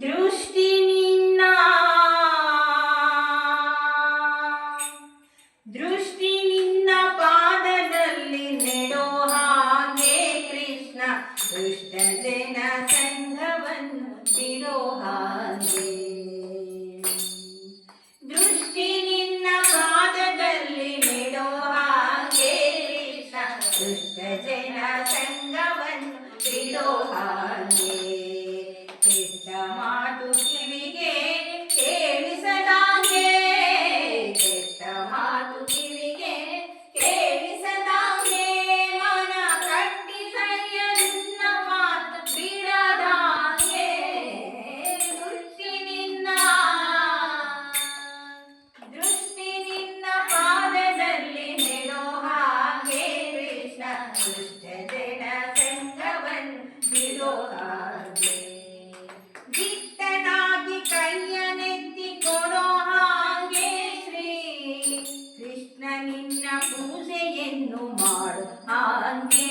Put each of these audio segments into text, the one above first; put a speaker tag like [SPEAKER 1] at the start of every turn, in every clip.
[SPEAKER 1] ದೃಷ್ಟಿ ನಿನ್ನ ದೃಷ್ಟಿ ನಿನ್ನ ಪಾದದಲ್ಲಿ ನೆಡೋ ಹಾಗೆ ಕೃಷ್ಣ ದುಷ್ಟ ಜನ ಸಂಘವನ್ನು ಬಿಡೋ ಹಾಗೆ. ದೃಷ್ಟಿ ನಿನ್ನ ಪಾದದಲ್ಲಿ ನೆಡೋ ಹಾಗೆ ಕೃಷ್ಣ ದುಷ್ಟ ಜನ ಸಂಘವನ್ನು ಬಿಡೋ ಹಾಗೆ. ದುಷ್ಟ ಜನ ಸಂಘವನ್ನು ಬಿಡೋ ಹಾಗೆ ದಿಟ್ಟನಾಗಿ ಕೈಯನೆತ್ತಿ ಕೊಡೋ ಶ್ರೀ ಕೃಷ್ಣ ನಿನ್ನ ಪೂಜೆಯನ್ನು ಮಾಡು ಹಾಗೆ.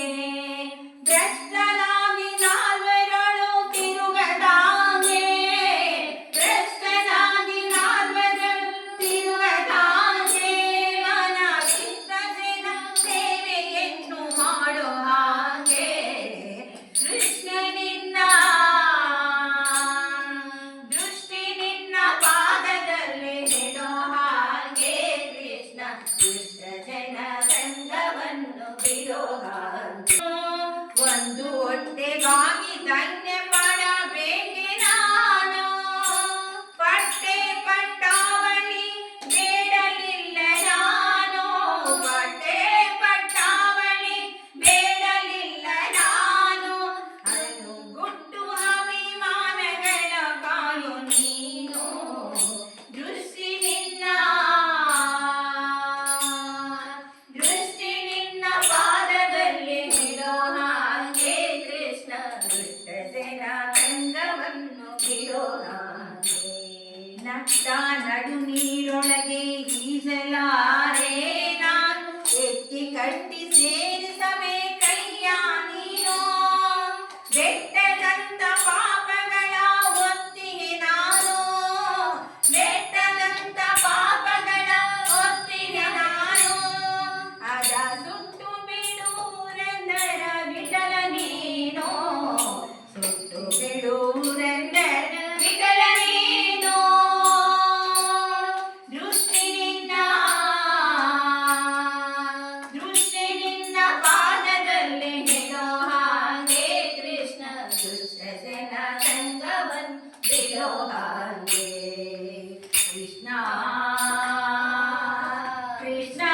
[SPEAKER 1] ಭ್ರಷ್ಟನಾಗಿ ನಟ್ಟ ನಡು ನೀರೊಳಗೆ ಈಜಲಾರೆ ನಾನು ಎತ್ತಿ ಕಟ್ಟಿ there's no